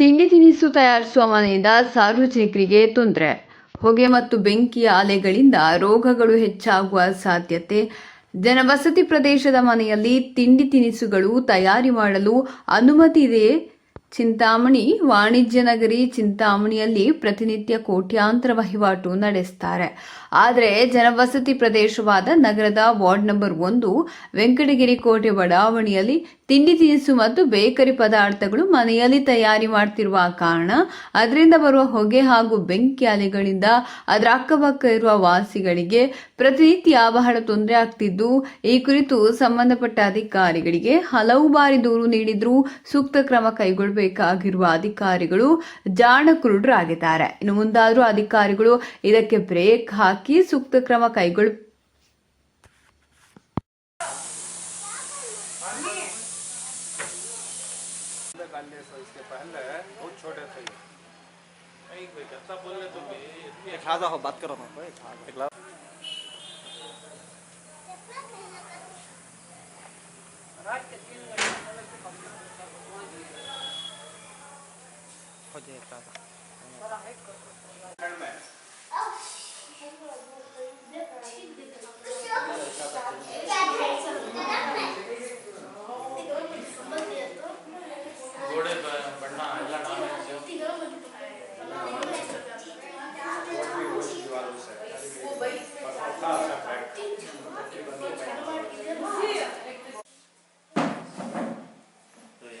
ತಿಂಡಿ ತಿನಿಸು ತಯಾರಿಸುವ ಮನೆಯಿಂದ ಸಾರ್ವಜನಿಕರಿಗೆ ತೊಂದರೆ. ಹೊಗೆ ಮತ್ತು ಬೆಂಕಿಯ ಅಲೆಗಳಿಂದ ರೋಗಗಳು ಹೆಚ್ಚಾಗುವ ಸಾಧ್ಯತೆ. ಜನವಸತಿ ಪ್ರದೇಶದ ಮನೆಯಲ್ಲಿ ತಿಂಡಿ ತಿನಿಸುಗಳು ತಯಾರಿ ಮಾಡಲು ಅನುಮತಿ ಇದೆ. ಚಿಂತಾಮಣಿ ವಾಣಿಜ್ಯ ನಗರಿ ಚಿಂತಾಮಣಿಯಲ್ಲಿ ಪ್ರತಿನಿತ್ಯ ಕೋಟ್ಯಾಂತರ ವಹಿವಾಟು ನಡೆಸ್ತಾರೆ. ಆದರೆ ಜನವಸತಿ ಪ್ರದೇಶವಾದ ನಗರದ ವಾರ್ಡ್ ನಂಬರ್ ಒಂದು ವೆಂಕಟಗಿರಿ ಕೋಟೆ ಬಡಾವಣೆಯಲ್ಲಿ ತಿಂಡಿ ತಿನಿಸು ಮತ್ತು ಬೇಕರಿ ಪದಾರ್ಥಗಳು ಮನೆಯಲ್ಲಿ ತಯಾರಿ ಮಾಡ್ತಿರುವ ಕಾರಣ ಅದರಿಂದ ಬರುವ ಹೊಗೆ ಹಾಗೂ ಬೆಂಕಿ ಅಲೆಗಳಿಂದ ಅದರ ಅಕ್ಕಪಕ್ಕ ಇರುವ ವಾಸಿಗಳಿಗೆ ಪ್ರತಿನಿತ್ಯ ಬಹಳ ತೊಂದರೆ ಆಗ್ತಿದ್ದು, ಈ ಕುರಿತು ಸಂಬಂಧಪಟ್ಟ ಅಧಿಕಾರಿಗಳಿಗೆ ಹಲವು ಬಾರಿ ದೂರು ನೀಡಿದ್ರೂ ಸೂಕ್ತ ಕ್ರಮ ಕೈಗೊಳ್ಳಬೇಕಾಗಿರುವ ಅಧಿಕಾರಿಗಳು ಜಾಣಕುರುಡರಾಗಿದ್ದಾರೆ. ಇನ್ನು ಮುಂದಾದರೂ ಅಧಿಕಾರಿಗಳು ಇದಕ್ಕೆ ಬ್ರೇಕ್ ಹಾಕಿ ಸೂಕ್ತ ಕ್ರಮ ಕೈಗೊಳ್ಳ छोटे थे। एक हाजा हो बात करो मैं एक लाख हो जाए एक हाजा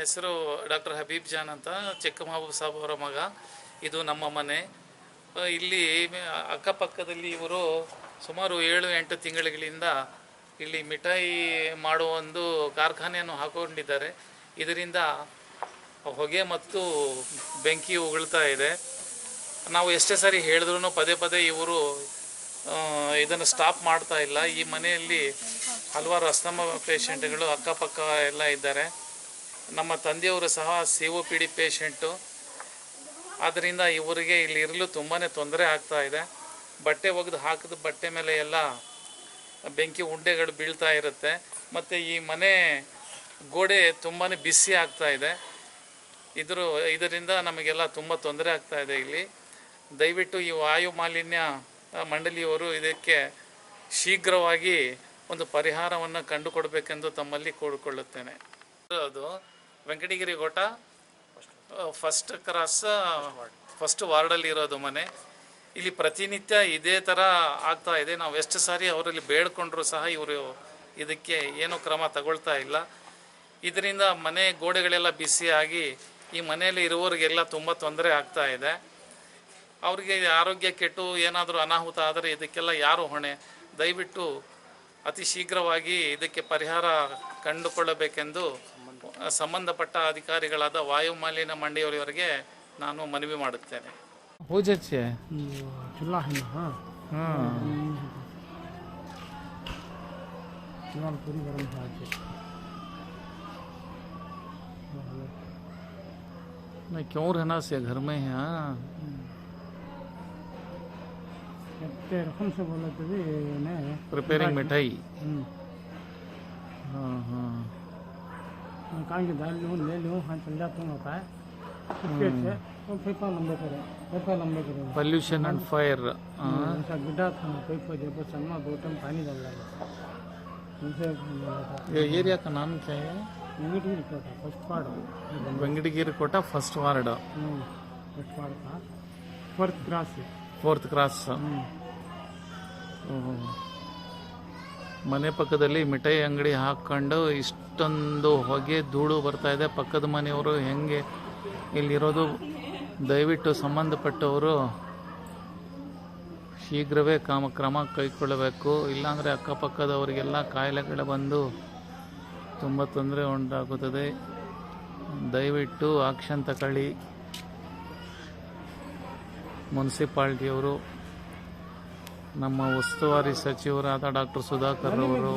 ಹೆಸರು ಡಾಕ್ಟರ್ ಹಬೀಬ್ ಜಾನ್ ಅಂತ ಚಿಕ್ಕ ಮಹಬೂಬ್ ಸಾಬ್ ಅವರ ಮಗ. ಇದು ನಮ್ಮ ಮನೆ. ಇಲ್ಲಿ ಅಕ್ಕಪಕ್ಕದಲ್ಲಿ ಇವರು ಸುಮಾರು ಏಳು, ಎಂಟು ತಿಂಗಳುಗಳಿಂದ ಇಲ್ಲಿ ಮಿಠಾಯಿ ಮಾಡುವ ಒಂದು ಕಾರ್ಖಾನೆಯನ್ನು ಹಾಕೊಂಡಿದ್ದಾರೆ. ಇದರಿಂದ ಹೊಗೆ ಮತ್ತು ಬೆಂಕಿ ಉಗುಳ್ತಾ ಇದೆ. ನಾವು ಎಷ್ಟೇ ಸಾರಿ ಹೇಳಿದ್ರು ಪದೇ ಪದೇ ಇವರು ಇದನ್ನು ಸ್ಟಾಪ್ ಮಾಡ್ತಾ ಇಲ್ಲ. ಈ ಮನೆಯಲ್ಲಿ ಹಲವಾರು ಅಸ್ತಮ ಪೇಷಂಟ್ಗಳು ಅಕ್ಕಪಕ್ಕ ಎಲ್ಲ ಇದ್ದಾರೆ. ನಮ್ಮ ತಂದೆಯವರು ಸಹ C O P D patient ಆದ್ದರಿಂದ ಇವರಿಗೆ ಇಲ್ಲಿ ಇರಲು ತುಂಬಾ ತೊಂದರೆ ಆಗ್ತಾ ಇದೆ. ಬಟ್ಟೆ ಒಗೆದು ಹಾಕಿದ ಬಟ್ಟೆ ಮೇಲೆ ಎಲ್ಲ ಬೆಂಕಿ ಉಂಡೆಗಳು ಬೀಳ್ತಾ ಇರುತ್ತೆ. ಮತ್ತು ಈ ಮನೆ ಗೋಡೆ ತುಂಬಾ ಬಿಸಿ ಆಗ್ತಾ ಇದೆ. ಇದ್ರ ಇದರಿಂದ ನಮಗೆಲ್ಲ ತುಂಬ ತೊಂದರೆ ಆಗ್ತಾ ಇದೆ ಇಲ್ಲಿ. ದಯವಿಟ್ಟು ಈ ವಾಯು ಮಾಲಿನ್ಯ ಮಂಡಳಿಯವರು ಇದಕ್ಕೆ ಶೀಘ್ರವಾಗಿ ಒಂದು ಪರಿಹಾರವನ್ನು ಕಂಡುಕೊಡಬೇಕೆಂದು ತಮ್ಮಲ್ಲಿ ಕೋಡಿಕೊಳ್ಳುತ್ತೇನೆ ಅದು ವೆಂಕಟಗಿರಿ ಗೋಟ ಫಸ್ಟ್ ಕ್ರಾಸ್ ಫಸ್ಟ್ ವಾರ್ಡಲ್ಲಿ ಇರೋದು ಮನೆ. ಇಲ್ಲಿ ಪ್ರತಿನಿತ್ಯ ಇದೇ ಥರ ಆಗ್ತಾ ಇದೆ. ನಾವು ಎಷ್ಟು ಸಾರಿ ಅವರಲ್ಲಿ ಬೇಡ್ಕೊಂಡ್ರು ಸಹ ಇವರು ಇದಕ್ಕೆ ಏನು ಕ್ರಮ ತಗೊಳ್ತಾ ಇಲ್ಲ. ಇದರಿಂದ ಮನೆ ಗೋಡೆಗಳೆಲ್ಲ ಬಿಸಿಯಾಗಿ ಈ ಮನೆಯಲ್ಲಿ ಇರುವವರಿಗೆಲ್ಲ ತುಂಬ ತೊಂದರೆ ಆಗ್ತಾ ಇದೆ. ಅವರಿಗೆ ಆರೋಗ್ಯ ಕೆಟ್ಟು ಏನಾದರೂ ಅನಾಹುತ ಆದರೆ ಇದಕ್ಕೆಲ್ಲ ಯಾರು ಹೊಣೆ? ದಯವಿಟ್ಟು ಅತಿ ಶೀಘ್ರವಾಗಿ ಇದಕ್ಕೆ ಪರಿಹಾರ ಕಂಡುಕೊಳ್ಳಬೇಕೆಂದು ಸಂಬಂಧಪಟ್ಟ ಅಧಿಕಾರಿಗಳಾದ ವಾಯು ಮಾಲಿನ್ಯ ಮಂಡಿಯವರವರಿಗೆ ನಾನು ಮನವಿ ಮಾಡುತ್ತೇನೆ ಪೂಜೆ चूल्हा है ना हाँ ಹಾಂ चूल्हा पूरी गर्म है आज नहीं क्यों रहना से घर में है हाँ इतने रकम से बोले तो भी ने प्रिपेयरिंग मिठाई हम्म, हाँ हाँ कांड धर लूँ ले लूँ हाँ चल जाता हूँ होता है क्रिकेट से और पेपर लंबे करें पेपर लंबे करें पॉल्यूशन एंड फायर ऐसा गुड्डा था पेपर जब सन्ना दो टाइम पानी डाल रहा है एरिया का नाम क्या है Venkatagiri Kota first ward Venkatagiri Kota first ward first ward का फोर्थ क्रास फोर्थ क्रास ಮನೆ ಪಕ್ಕದಲ್ಲಿ ಮಿಠಾಯಿ ಅಂಗಡಿ ಹಾಕ್ಕೊಂಡು ಇಷ್ಟೊಂದು ಹೊಗೆ ಧೂಳು ಬರ್ತಾ ಇದೆ. ಪಕ್ಕದ ಮನೆಯವರು ಹೆಂಗೆ ಇಲ್ಲಿರೋದು? ದಯವಿಟ್ಟು ಸಂಬಂಧಪಟ್ಟವರು ಶೀಘ್ರವೇ ಕಾಮ ಕ್ರಮ ಕೈಗೊಳ್ಳಬೇಕು. ಇಲ್ಲಾಂದರೆ ಅಕ್ಕಪಕ್ಕದವರಿಗೆಲ್ಲ ಕಾಯಿಲೆಗಳು ಬಂದು ತುಂಬ ತೊಂದರೆ ಉಂಟಾಗುತ್ತದೆ. ದಯವಿಟ್ಟು ಆಕ್ಷನ್ ತಗೊಳ್ಳಿ. ಮುನ್ಸಿಪಾಲ್ಟಿಯವರು ನಮ್ಮ ಉಸ್ತುವಾರಿ ಸಚಿವರಾದ ಡಾಕ್ಟರ್ ಸುಧಾಕರ್ ಅವರು.